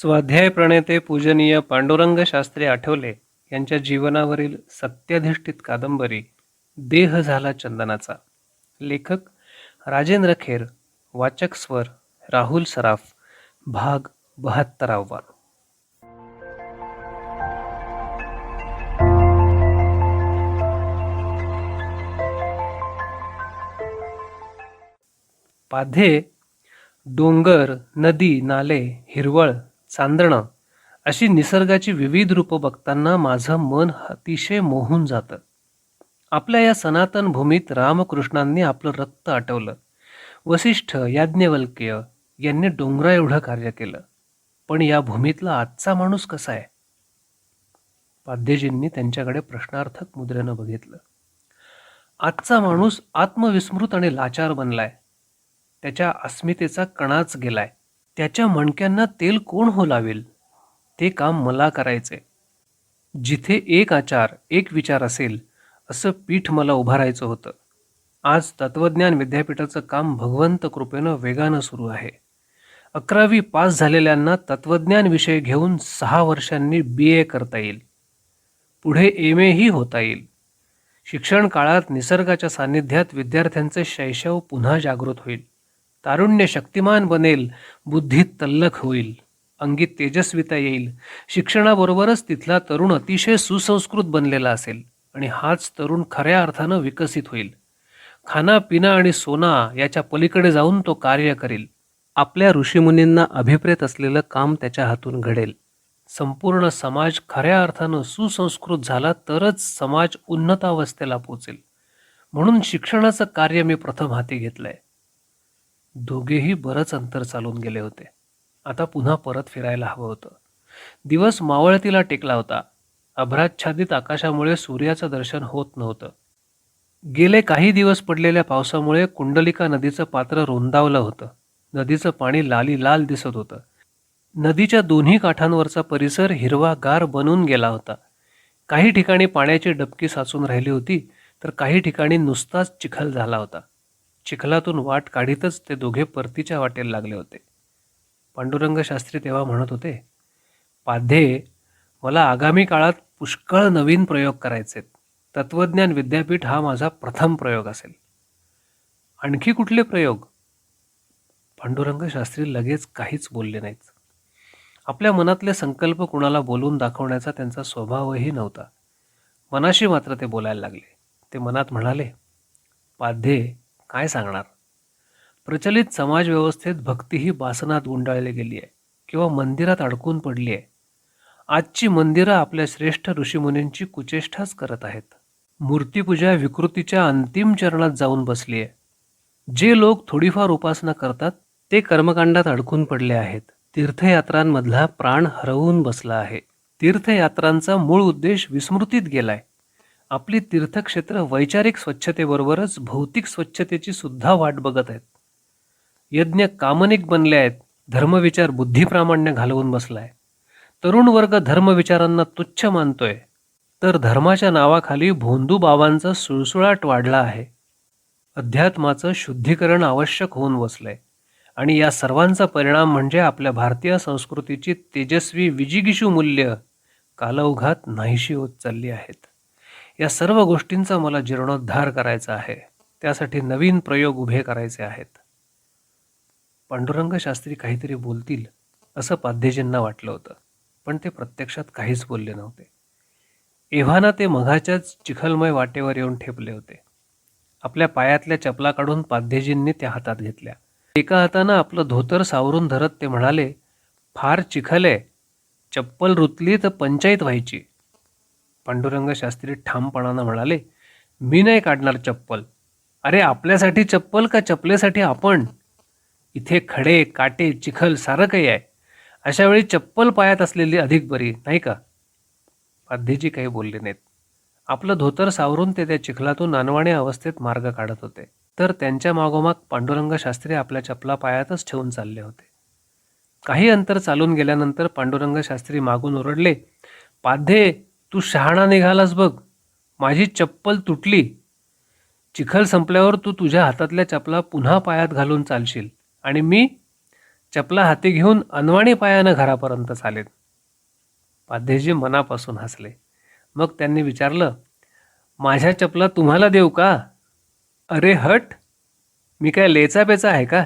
स्वाध्याय प्रणेते पूजनीय पांडुरंग शास्त्री आठवले यांच्या जीवनावरील सत्याधिष्ठित कादंबरी देह झाला चंदनाचा. लेखक राजेंद्र खेर वाचक स्वर राहुल सराफ भाग बहात्तरावा पाधे डोंगर नदी नाले हिरवळ चांदणं अशी निसर्गाची विविध रूपं बघताना माझं मन अतिशय मोहून जातं. आपल्या या सनातन भूमीत रामकृष्णांनी आपलं रक्त आटवलं. वसिष्ठ याज्ञवल्क्य यांनी डोंगरा एवढं कार्य केलं. पण या भूमीतला आजचा माणूस कसा आहे? पाध्यजींनी त्यांच्याकडे प्रश्नार्थक मुद्रेनं बघितलं. आजचा माणूस आत्मविस्मृत आणि लाचार बनलाय. त्याच्या अस्मितेचा कणाच गेलाय. त्याच्या मणक्यांना तेल कोण हो लावेल ते काम मला करायचे जिथे एक आचार एक विचार असेल असं पीठ मला उभारायचं होतं. आज तत्वज्ञान विद्यापीठाचं काम भगवंत कृपेनं वेगानं सुरू आहे. अकरावी पास झालेल्यांना तत्वज्ञान विषय घेऊन सहा वर्षांनी बी ए करता येईल. पुढे एम एही होता येईल. शिक्षण काळात निसर्गाच्या सान्निध्यात विद्यार्थ्यांचे शैशव पुन्हा जागृत होईल. तारुण्य शक्तिमान बनेल बुद्धीत तल्लख होईल अंगीत तेजस्विता येईल. शिक्षणाबरोबरच तिथला तरुण अतिशय सुसंस्कृत बनलेला असेल आणि हाच तरुण खऱ्या अर्थानं विकसित होईल. खाना पिना आणि सोना याच्या पलीकडे जाऊन तो कार्य करेल. आपल्या ऋषीमुनींना अभिप्रेत असलेलं काम त्याच्या हातून घडेल. संपूर्ण समाज खऱ्या अर्थानं सुसंस्कृत झाला तरच समाज उन्नतावस्थेला पोचेल. म्हणून शिक्षणाचं कार्य मी प्रथम हाती घेतलं आहे दोघेही बरंच अंतर चालून गेले होते. आता पुन्हा परत फिरायला हवं होतं. दिवस मावळतीला टेकला होता. अभ्राच्छादित आकाशामुळे सूर्याचं दर्शन होत नव्हतं. गेले काही दिवस पडलेल्या पावसामुळे कुंडलिका नदीचं पात्र रोंदावलं होतं. नदीचं पाणी लाली लाल दिसत होतं. नदीच्या दोन्ही काठांवरचा परिसर हिरवागार बनून गेला होता. काही ठिकाणी पाण्याची डबकी साचून राहिली होती तर काही ठिकाणी नुसताच चिखल झाला होता. चिखलातून वाट काढीतच ते दोघे परतीच्या वाटेला लागले होते. पांडुरंग शास्त्री तेव्हा म्हणत होते पाध्ये मला आगामी काळात पुष्कळ नवीन प्रयोग करायचेत. तत्वज्ञान विद्यापीठ हा माझा प्रथम प्रयोग असेल. आणखी कुठले प्रयोग? पांडुरंग शास्त्री लगेच काहीच बोलले नाहीत. आपल्या मनातले संकल्प कुणाला बोलून दाखवण्याचा त्यांचा स्वभावही नव्हता. मनाशी मात्र ते बोलायला लागले. ते मनात म्हणाले पाध्ये काय सांगणार? प्रचलित समाजव्यवस्थेत भक्ती ही बासनात गुंडाळली गेली आहे किंवा मंदिरात अडकून पडली आहे. आजची मंदिरं आपल्या श्रेष्ठ ऋषीमुनींची कुचेष्टाच करत आहेत. मूर्तीपूजा विकृतीच्या अंतिम चरणात जाऊन बसली आहे. जे लोक थोडीफार उपासना करतात ते कर्मकांडात अडकून पडले आहेत. तीर्थयात्रांमधला प्राण हरवून बसला आहे. तीर्थयात्रांचा मूळ उद्देश विस्मृतीत गेलाय. आपली तीर्थक्षेत्र वैचारिक स्वच्छतेबरोबरच भौतिक स्वच्छतेची सुद्धा वाट बघत आहेत. यज्ञ कामनिक बनले आहेत धर्मविचार बुद्धिप्रामाण्य घालवून बसलाय. तरुण वर्ग धर्मविचारांना तुच्छ मानतोय तर धर्माच्या नावाखाली भोंदू बाबांचा सुळसुळाट वाढला आहे. अध्यात्माचं शुद्धीकरण आवश्यक होऊन बसलंय आणि या सर्वांचा परिणाम म्हणजे आपल्या भारतीय संस्कृतीची तेजस्वी विजिगिषू मूल्य कालौघात नाहीशी होत चालली आहेत. या सर्व गोष्टींचा मला जीर्णोद्धार करायचा आहे. त्यासाठी नवीन प्रयोग उभे करायचे आहेत. पांडुरंग शास्त्री काहीतरी बोलतील असं पाध्यजींना वाटलं होतं पण ते प्रत्यक्षात काहीच बोलले नव्हते. एव्हाना ते मघाच्याच चिखलमय वाटेवर येऊन ठेपले होते. आपल्या पायातल्या चपला काढून पाध्यजींनी त्या हातात घेतल्या. एका हातानं आपलं धोतर सावरून धरत ते म्हणाले फार चिखल आहे. चप्पल रुतली तर पंचायत व्हायची. पांडुरंग शास्त्री ठामपणानं म्हणाले मी नाही काढणार चप्पल. अरे आपल्यासाठी चप्पल का चपलेसाठी आपण? इथे खडे काटे चिखल सारं काही आहे. अशा वेळी चप्पल पायात असलेली अधिक बरी नाही का? पाध्यजी काही बोलले नाहीत. आपलं धोतर सावरून ते त्या चिखलातून अनवाणी अवस्थेत मार्ग काढत होते. तर त्यांच्या मागोमाग पांडुरंग शास्त्री आपल्या चपला पायातच ठेवून चालले होते. काही अंतर चालून गेल्यानंतर पांडुरंग शास्त्री मागून ओरडले पाध्ये तू शहाणा निघालास बघ. माझी चप्पल तुटली. चिखल संपल्यावर तू तुझ्या हातातल्या चपला पुन्हा पायात घालून चालशील आणि मी चपला हाती घेऊन अनवाणी पायानं घरापर्यंत चालेन. पाध्येजी मनापासून हसले. मग त्यांनी विचारलं माझ्या चपला तुम्हाला देऊ का? अरे हट. मी काय लेचा बेचा आहे का?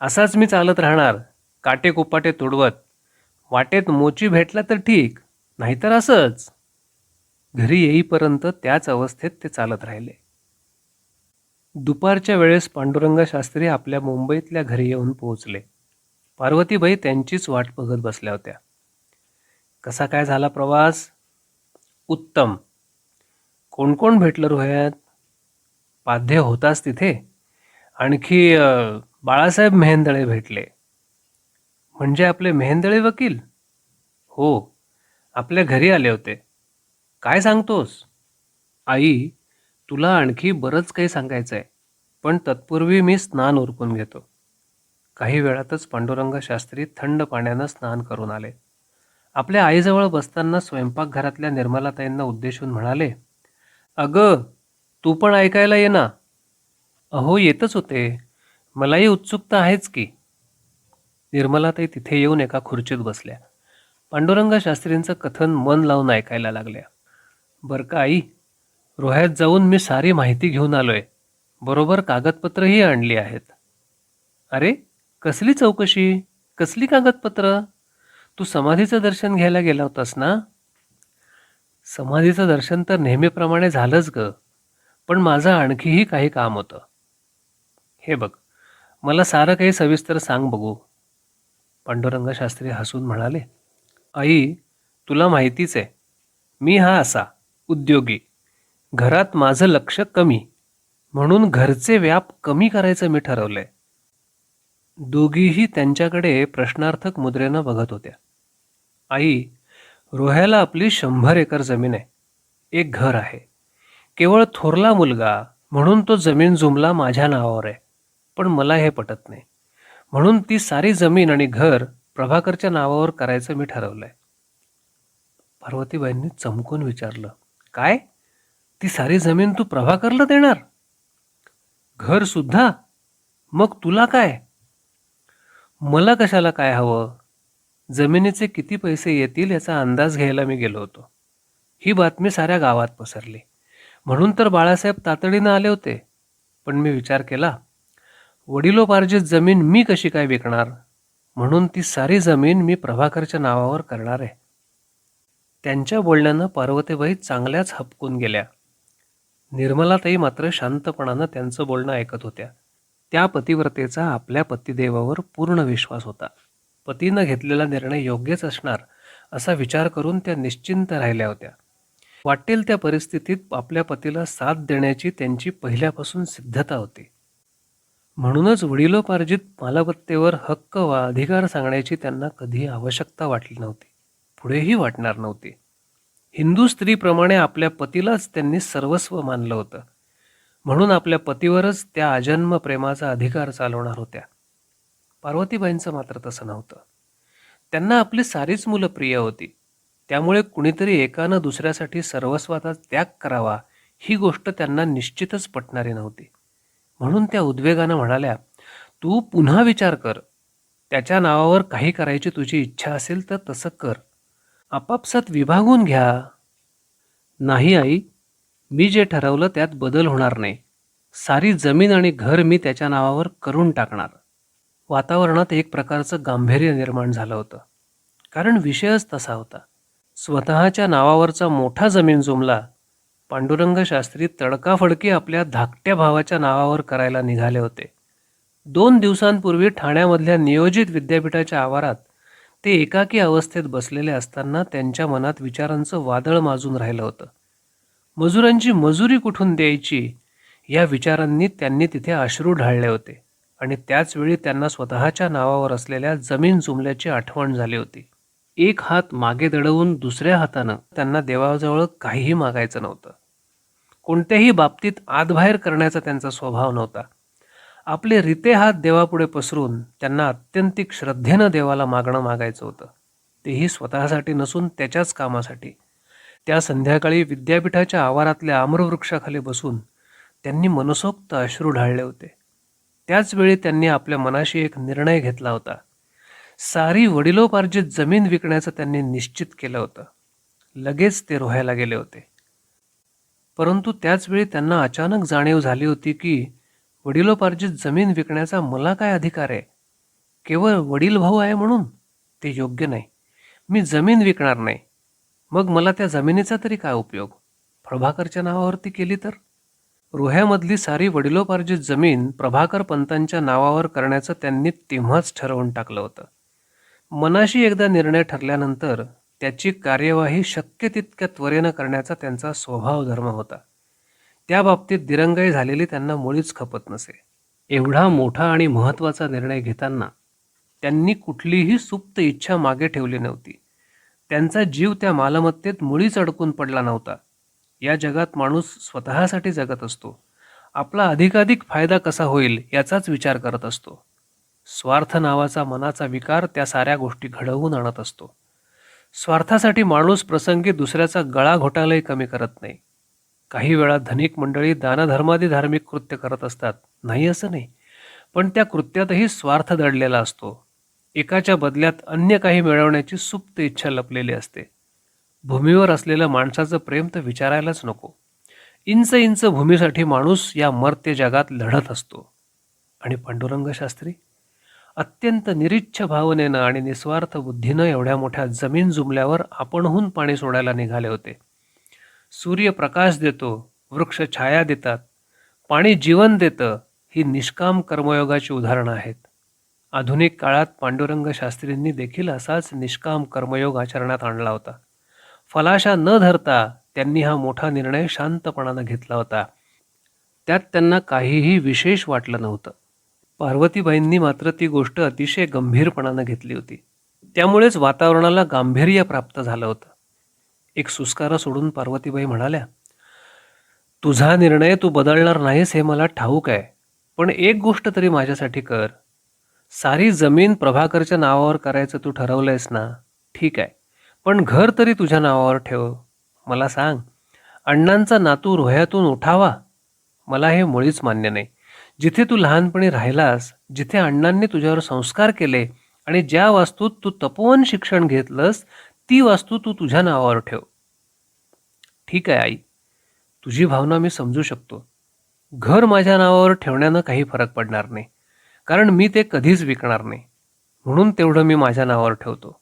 असाच मी चालत राहणार. काटे कुपाटे तुडवत. वाटेत मोची भेटला तर ठीक. नाहीतर असंच. घरी येईपर्यंत त्याच अवस्थेत ते चालत राहिले. दुपारच्या वेळेस पांडुरंग शास्त्री आपल्या मुंबईतल्या घरी येऊन पोहोचले. पार्वतीबाई त्यांचीच वाट बघत बसल्या होत्या. कसा काय झाला प्रवास? उत्तम. कोण कोण भेटलं रोह्यात? पाध्य होताच तिथे. आणखी बाळासाहेब मेहेंदळे भेटले. म्हणजे आपले मेहेंदळे वकील? हो. आपल्या घरी आले होते. काय सांगतोस? आई तुला आणखी बरंच काही सांगायचं आहे पण तत्पूर्वी मी स्नान उरकून घेतो. काही वेळातच पांडुरंग शास्त्री थंड पाण्यानं स्नान करून आले. आपल्या आईजवळ बसताना स्वयंपाकघरातल्या निर्मलाताईंना उद्देशून म्हणाले अगं तू पण ऐकायला ये ना. अहो येतच होते. मलाही उत्सुकता आहेच की. निर्मलाताई तिथे येऊन एका खुर्चीत बसल्या. पांडुरंग शास्त्रींचं कथन मन लावून ऐकायला लागल्या. बरं का आई? रोह्यात जाऊन मी सारी माहिती घेऊन आलोय. बरोबर कागदपत्रही आणली आहेत. अरे कसली चौकशी? कसली कागदपत्र? तू समाधीचं दर्शन घ्यायला गेला होतास ना? समाधीचं दर्शन तर नेहमीप्रमाणे झालंच ग पण माझं आणखीही काही काम होतं. हे बघ मला सारं काही सविस्तर सांग बघू. पांडुरंग शास्त्री हसून म्हणाले आई तुला माहितीच आहे मी हा असा उद्योगी. घरात माझं लक्ष कमी. म्हणून घरचे व्याप कमी करायचं मी ठरवलंय. दोघीही त्यांच्याकडे प्रश्नार्थक मुद्रेनं बघत होत्या. आई रोह्याला आपली शंभर एकर जमीन आहे. एक घर आहे. केवळ थोरला मुलगा म्हणून तो जमीन जुमला माझ्या नावावर आहे. पण मला हे पटत नाही. म्हणून ती सारी जमीन आणि घर प्रभाकरच्या नावावर करायचं मी ठरवलंय. पार्वतीबाईंनी चमकून विचारलं काय? ती सारी जमीन तू प्रभाकरला देणार? घर सुद्धा? मग तुला काय? मला कशाला काय हवं? जमिनीचे किती पैसे येतील याचा अंदाज घ्यायला मी गेलो होतो. ही बातमी साऱ्या गावात पसरली. म्हणून तर बाळासाहेब तातडीनं आले होते. पण मी विचार केला वडिलोपार्जित जमीन मी कशी काय विकणार? म्हणून ती सारी जमीन मी प्रभाकरच्या नावावर करणार आहे. त्यांच्या बोलण्यानं पार्वतीबाई चांगल्याच हपकून गेल्या. निर्मलाताई मात्र शांतपणानं त्यांचं बोलणं ऐकत होत्या. त्या पतिव्रतेचा आपल्या पतिदेवावर पूर्ण विश्वास होता. पतीनं घेतलेला निर्णय योग्यच असणार असा विचार करून त्या निश्चिंत राहिल्या होत्या. वाटेल त्या परिस्थितीत आपल्या पतीला साथ देण्याची त्यांची पहिल्यापासून सिद्धता होती. म्हणूनच वडिलोपार्जित मालमत्तेवर हक्क वा अधिकार सांगण्याची त्यांना कधी आवश्यकता वाटली नव्हती. पुढेही वाटणार नव्हती. हिंदू स्त्रीप्रमाणे आपल्या पतीलाच त्यांनी सर्वस्व मानलं होतं. म्हणून आपल्या पतीवरच त्या अजन्म प्रेमाचा अधिकार चालवणार होत्या. पार्वतीबाईंचं मात्र तसं नव्हतं. त्यांना आपली सारीच मुलं प्रिय होती. त्यामुळे कुणीतरी एकानं दुसऱ्यासाठी सर्वस्वाचा त्याग करावा ही गोष्ट त्यांना निश्चितच पटणारी नव्हती. म्हणून त्या उद्वेगानं म्हणाल्या तू पुन्हा विचार कर. त्याच्या नावावर काही करायची तुझी इच्छा असेल तर तसं कर. आपापसात विभागून घ्या. नाही आई मी जे ठरवलं त्यात बदल होणार नाही. सारी जमीन आणि घर मी त्याच्या नावावर करून टाकणार. वातावरणात एक प्रकारचं गांभीर्य निर्माण झालं होतं. कारण विषयच तसा होता. स्वतःच्या नावावरचा मोठा जमीन जुमला पांडुरंग शास्त्री तडकाफडकी आपल्या धाकट्या भावाच्या नावावर करायला निघाले होते. दोन दिवसांपूर्वी ठाण्यामधल्या नियोजित विद्यापीठाच्या आवारात ते एकाकी अवस्थेत बसलेले असताना त्यांच्या मनात विचारांचं वादळ माजून राहिलं होतं. मजुरांची मजुरी कुठून द्यायची? या विचारांनी त्यांनी तिथे अश्रू ढाळले होते आणि त्याचवेळी त्यांना स्वतःच्या नावावर असलेल्या जमीन जुमल्याची आठवण झाली होती. एक हात मागे दडवून दुसऱ्या हातानं त्यांना देवाजवळ काहीही मागायचं नव्हतं. कोणत्याही बाबतीत आतबाहेर करण्याचा त्यांचा स्वभाव नव्हता. आपले रिते हात देवापुढे पसरून त्यांना अत्यंतिक श्रद्धेनं देवाला मागणं मागायचं होतं. तेही स्वतःसाठी नसून त्याच्याच कामासाठी. त्या संध्याकाळी विद्यापीठाच्या आवारातल्या आम्रवृक्षाखाली बसून त्यांनी मनसोक्त अश्रू ढाळले होते. त्याचवेळी त्यांनी आपल्या मनाशी एक निर्णय घेतला होता. सारी वडिलोपार्जित जमीन विकण्याचं त्यांनी निश्चित केलं होतं. लगेच ते रोहायला गेले होते. परंतु त्याचवेळी त्यांना अचानक जाणीव झाली होती की वडिलोपार्जित जमीन विकण्याचा मला काय अधिकार आहे? केवळ वडील भाऊ आहे म्हणून ते योग्य नाही. मी जमीन विकणार नाही. मग मला त्या जमिनीचा तरी काय उपयोग? प्रभाकरच्या नावावरती केली तर? रोह्यामधली सारी वडिलोपार्जित जमीन प्रभाकर पंतांच्या नावावर करण्याचं त्यांनी तेव्हाच ठरवून टाकलं होतं. मनाशी एकदा निर्णय ठरल्यानंतर त्याची कार्यवाही शक्य तितक्या त्वरेनं करण्याचा त्यांचा स्वभाव धर्म होता. त्या बाबतीत दिरंगाई झालेली त्यांना मुळीच खपत नसे. एवढा मोठा आणि महत्त्वाचा निर्णय घेताना त्यांनी कुठलीही सुप्त इच्छा मागे ठेवली नव्हती. त्यांचा जीव त्या मालमत्तेत मुळीच अडकून पडला नव्हता. या जगात माणूस स्वतःसाठी जगत असतो. आपला अधिकाधिक फायदा कसा होईल याचाच विचार करत असतो. स्वार्थ नावाचा मनाचा विकार त्या साऱ्या गोष्टी घडवून आणत असतो. स्वार्थासाठी माणूस प्रसंगी दुसऱ्याचा गळा घोटालाही कमी करत नाही. काही वेळा धनिक मंडळी दानधर्मादी धार्मिक कृत्य करत असतात. नाही असं नाही. पण त्या कृत्यातही स्वार्थ दडलेला असतो. एकाच्या बदल्यात अन्य काही मिळवण्याची सुप्त इच्छा लपलेली असते. भूमीवर असलेलं माणसाचं प्रेम तर विचारायलाच नको. इंच इंच भूमीसाठी माणूस या मर्त्य जगात लढत असतो. आणि पांडुरंग शास्त्री अत्यंत निरीच्छ भावनेनं आणि निस्वार्थ बुद्धीनं एवढ्या मोठ्या जमीन जुमल्यावर आपणहून पाणी सोडायला निघाले होते. सूर्य प्रकाश देतो वृक्ष छाया देतात पाणी जीवन देतं ही निष्काम कर्मयोगाची उदाहरणं आहेत. आधुनिक काळात पांडुरंग शास्त्रींनी देखील असाच निष्काम कर्मयोग आचरणात आणला होता. फलाशा न धरता त्यांनी हा मोठा निर्णय शांतपणानं घेतला होता. त्यात त्यांना काहीही विशेष वाटलं नव्हतं. पार्वतीबाईंनी मात्र ती गोष्ट अतिशय गंभीरपणानं घेतली होती. त्यामुळेच वातावरणाला गांभीर्य प्राप्त झालं होतं. एक सुस्कारा सोडून पार्वतीबाई म्हणाल्या तुझा निर्णय तू बदलणार नाहीस हे मला ठाऊक आहे पण एक गोष्ट तरी माझ्यासाठी कर. सारी जमीन प्रभाकरच्या नावावर करायचं तू ठरवलंयस ना ठीक आहे पण घर तरी तुझ्या नावावर ठेव. मला सांग अण्णांचा नातू रोह्यातून उठावा? मला हे मुळीच मान्य नाही. जिथे तू लहानपणी राहिलास जिथे अण्णांनी तुझ्यावर संस्कार केले आणि ज्या वास्तूत तू तपोवन शिक्षण घेतलंस ती वास्तू तू तुझ्या नावावर ठेव. ठीक आहे आई. तुझी भावना मी समजू शकतो. घर माझ्या नावावर ठेवण्यानं काही फरक पडणार नाही कारण मी ते कधीच विकणार नाही. म्हणून तेवढं मी माझ्या नावावर ठेवतो.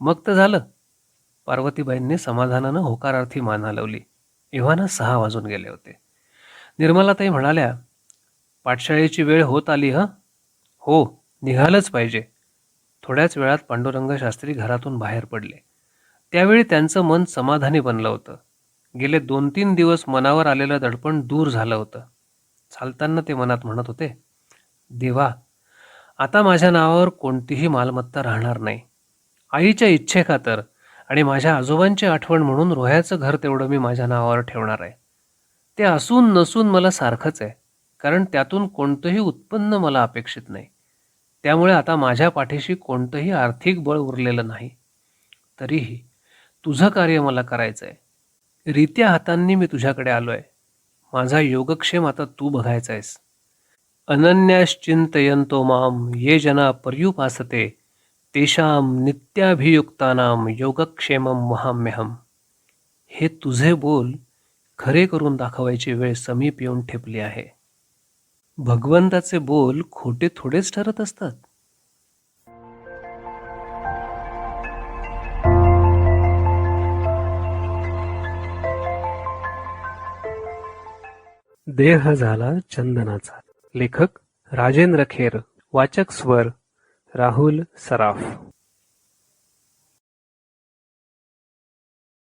मग तर झालं. पार्वतीबाईंनी समाधानानं होकारार्थी मान हलवली. एव्हाना सहा वाजून गेले होते. निर्मलाताई म्हणाल्या पाठशाळेची वेळ होत आली हं? हो निघालंच पाहिजे. थोड्याच वेळात पांडुरंग शास्त्री घरातून बाहेर पडले. त्यावेळी त्यांचं मन समाधानी बनलं होतं. गेले दोन तीन दिवस मनावर आलेलं दडपण दूर झालं होतं. चालताना ते मनात म्हणत होते देवा आता माझ्या नावावर कोणतीही मालमत्ता राहणार नाही. आईच्या इच्छेखातर आणि माझ्या आजोबांची आठवण म्हणून रोह्याचं घर तेवढं मी माझ्या नावावर ठेवणार आहे. ते असून नसून मला सारखंच आहे. कारण त्यातून कोणतंही उत्पन्न मला अपेक्षित नाही. त्यामुळे आता माझ्या पाठीशी कोणतंही आर्थिक बळ उरलेलं नाही. तरीही तुझं कार्य मला करायचं आहे रित्या हातांनी मी तुझ्याकडे आलो आहे माझा योगक्षेम आता तू बघायचा आहेस अनन्याश्चिंतयंतो माम ये जना पर्युपासते. तेषाम नित्याभियुक्तानाम योगक्षेम महाम्यहम. हे तुझे बोल खरे करून दाखवायची वेळ समीप येऊन ठेपली आहे. भगवंताचे बोल खोटे थोडेच ठरत असतात. देह झाला चंदनाचा. लेखक राजेंद्र खेर. वाचक स्वर राहुल सराफ.